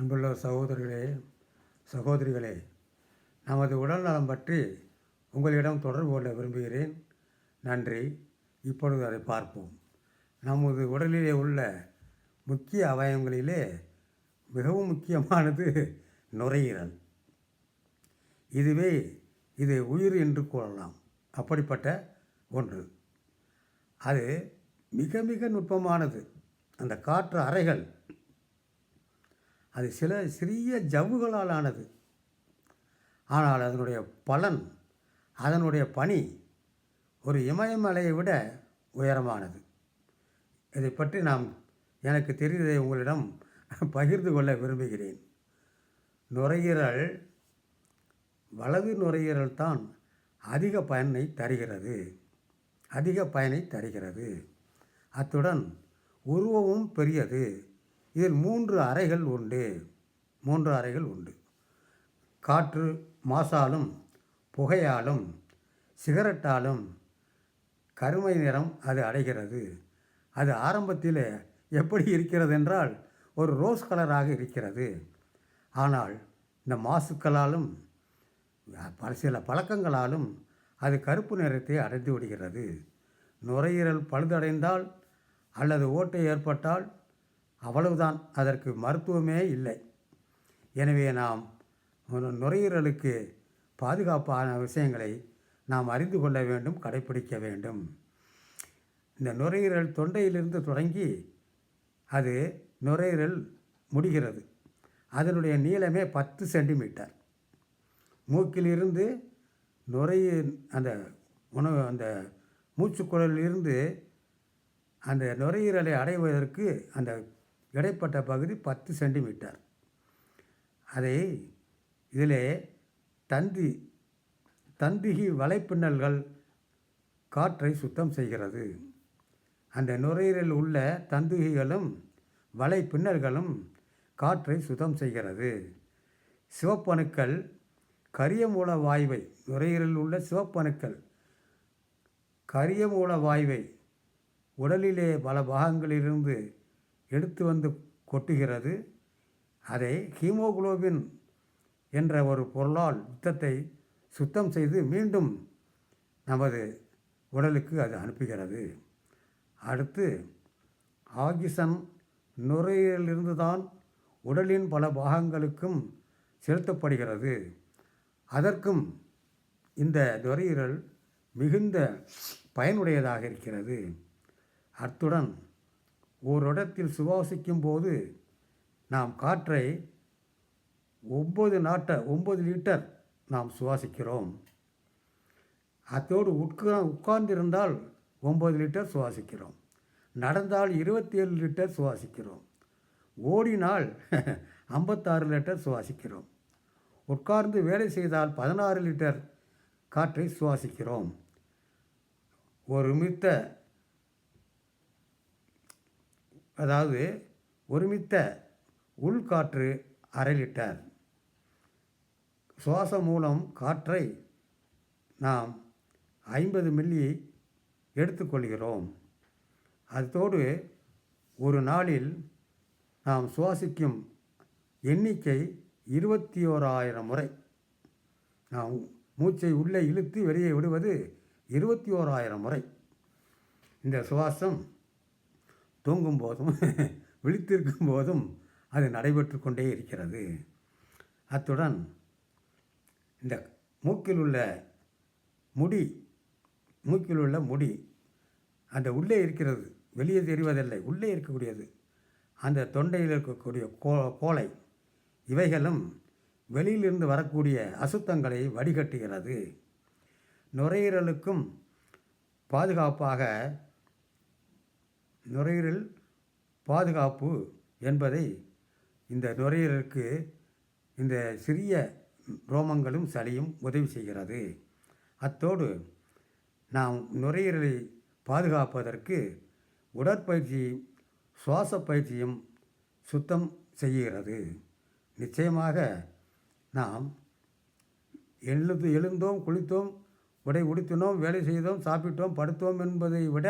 அன்புள்ள சகோதரர்களே சகோதரிகளே நமது உடல் நலம் பற்றி உங்களிடம் தொடர்பு கொள்ள விரும்புகிறேன். நன்றி. இப்பொழுது அதை பார்ப்போம். நமது உடலிலே உள்ள முக்கிய அவயவங்களிலே மிகவும் முக்கியமானது நுரையீரல். இதுவே இது உயிர் என்று கூறலாம் அப்படிப்பட்ட ஒன்று. அது மிக மிக நுட்பமானது. அந்த காற்று அறைகள் அது சில சிறிய ஜவ்வுகளால் ஆனது ஆனால் அதனுடைய பலன் அதனுடைய பணி ஒரு இமயமலையை விட உயரமானது. இதை பற்றி நாம் எனக்கு தெரிந்ததை உங்களிடம் பகிர்ந்து கொள்ள விரும்புகிறேன். நுரையீரல் வலது நுரையீரல் தான் அதிக பயனை தருகிறது. அதிக பயனை தருகிறது. அத்துடன் உருவமும் பெரியது. இதில் மூன்று அறைகள் உண்டு. மூன்று அறைகள் உண்டு. காற்று மாசாலும் புகையாலும் சிகரெட்டாலும் கருமை நிறம் அது அடைகிறது. அது ஆரம்பத்தில் எப்படி இருக்கிறது என்றால் ஒரு ரோஸ் கலராக இருக்கிறது. ஆனால் இந்த மாசுக்களாலும் பல சில பழக்கங்களாலும் அது கருப்பு நிறத்தை அடைந்து விடுகிறது. நுரையீரல் பழுதடைந்தால் அல்லது ஓட்டை ஏற்பட்டால் அவ்வளவுதான் அதற்கு மருத்துவமே இல்லை. எனவே நாம் நுரையீரலுக்கு பாதுகாப்பான விஷயங்களை நாம் அறிந்து கொள்ள வேண்டும் கடைப்பிடிக்க வேண்டும். இந்த நுரையீரல் தொண்டையிலிருந்து தொடங்கி அது நுரையீரல் முடிகிறது. அதனுடைய நீளமே பத்து சென்டிமீட்டர். மூக்கிலிருந்து நுரையீரல் அந்த உணவு அந்த மூச்சுக்குழலிலிருந்து அந்த நுரையீரலை அடைவதற்கு அந்த இடைப்பட்ட பகுதி பத்து சென்டிமீட்டர். அதை இதிலே தந்தி தந்திகி வலைப்பின்னல்கள் காற்றை சுத்தம் செய்கிறது. அந்த நுரையீரலில் உள்ள தந்துகிகளும் வலைப்பின்னல்களும் காற்றை சுத்தம் செய்கிறது. சிவப்பணுக்கள் கரிய மூல வாயுவை நுரையீரலில் உள்ள சிவப்பணுக்கள் கரிய மூல வாயுவை உடலிலே பல பாகங்களிலிருந்து எடுத்து வந்து கொட்டுகிறது. அதை ஹீமோகுளோபின் என்ற ஒரு பொருளால் யுத்தத்தை சுத்தம் செய்து மீண்டும் நமது உடலுக்கு அது அனுப்புகிறது. அடுத்து ஆக்சிஜன் நுரையிலிருந்து தான் உடலின் பல பாகங்களுக்கும் செலுத்தப்படுகிறது. அதற்கும் இந்த நுரையீரல் மிகுந்த பயனுடையதாக இருக்கிறது. அத்துடன் ஓரிடத்தில் சுவாசிக்கும் போது நாம் காற்றை ஒம்பது நாட்டை ஒம்பது லிட்டர் நாம் சுவாசிக்கிறோம். அதோடு உட்கா உட்கார்ந்திருந்தால் ஒம்பது லிட்டர் சுவாசிக்கிறோம். நடந்தால் இருபத்தி ஏழு லிட்டர் சுவாசிக்கிறோம். ஓடினால் ஐம்பத்தாறு லிட்டர் சுவாசிக்கிறோம். உட்கார்ந்து வேலை செய்தால் பதினாறு லிட்டர் காற்றை சுவாசிக்கிறோம். ஒரு மித்த அதாவது ஒருமித்த உள்காற்று அரை லிட்டர் சுவாசம் மூலம் காற்றை நாம் ஐம்பது மில்லி எடுத்துக்கொள்கிறோம். அதோடு ஒரு நாளில் நாம் சுவாசிக்கும் எண்ணிக்கை இருபத்தி ஓராயிரம் முறை. நாம் மூச்சை உள்ளே இழுத்து வெளியே விடுவது இருபத்தி ஓராயிரம் முறை. இந்த சுவாசம் தூங்கும் போதும் விழித்திருக்கும் போதும் அது நடைபெற்று கொண்டே இருக்கிறது. அத்துடன் இந்த மூக்கில் உள்ள முடி மூக்கில் உள்ள முடி அந்த உள்ளே இருக்கிறது வெளியே தெரிவதில்லை உள்ளே இருக்கக்கூடியது. அந்த தொண்டையில் இருக்கக்கூடிய கோ கோலை இவைகளும் வெளியிலிருந்து வரக்கூடிய அசுத்தங்களை வடிகட்டுகிறது. நுரையீரலுக்கும் பாதுகாப்பாக நுரையீரல் பாதுகாப்பு என்பதை இந்த நுரையீரலுக்கு இந்த சிறிய ரோமங்களும் சளியும் உதவி செய்கிறது. அத்தோடு நாம் நுரையீரலை பாதுகாப்பதற்கு உடற்பயிற்சி சுவாச பயிற்சியும் சுத்தம் செய்கிறது. நிச்சயமாக நாம் எழுந்து எழுந்தோம் குளித்தோம் உடை உடுத்தினோம் வேலை செய்தோம் சாப்பிட்டோம் படுத்தோம் என்பதை விட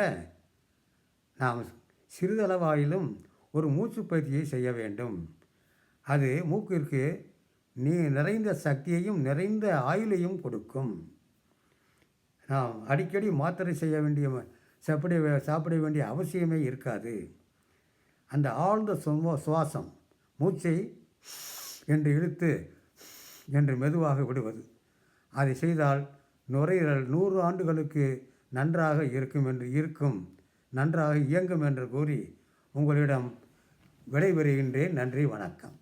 நாம் சிறிதளவாயிலும் ஒரு மூச்சு பயிற்சியை செய்ய வேண்டும். அது மூக்கிற்கு நீ நிறைந்த சக்தியையும் நிறைந்த ஆயுளையும் கொடுக்கும். நாம் அடிக்கடி மாத்திரை செய்ய வேண்டிய சாப்பிட சாப்பிட வேண்டிய அவசியமே இருக்காது. அந்த ஆழ்ந்த சுமோ சுவாசம் மூச்சை என்று இழுத்து என்று மெதுவாக விடுவது. அதை செய்தால் நுரையீரல் நூறு ஆண்டுகளுக்கு நன்றாக இருக்கும் என்று இருக்கும். நன்றாக இயங்கும் என்று கூறி உங்களிடம் விடைபெறுகின்றேன். நன்றி வணக்கம்.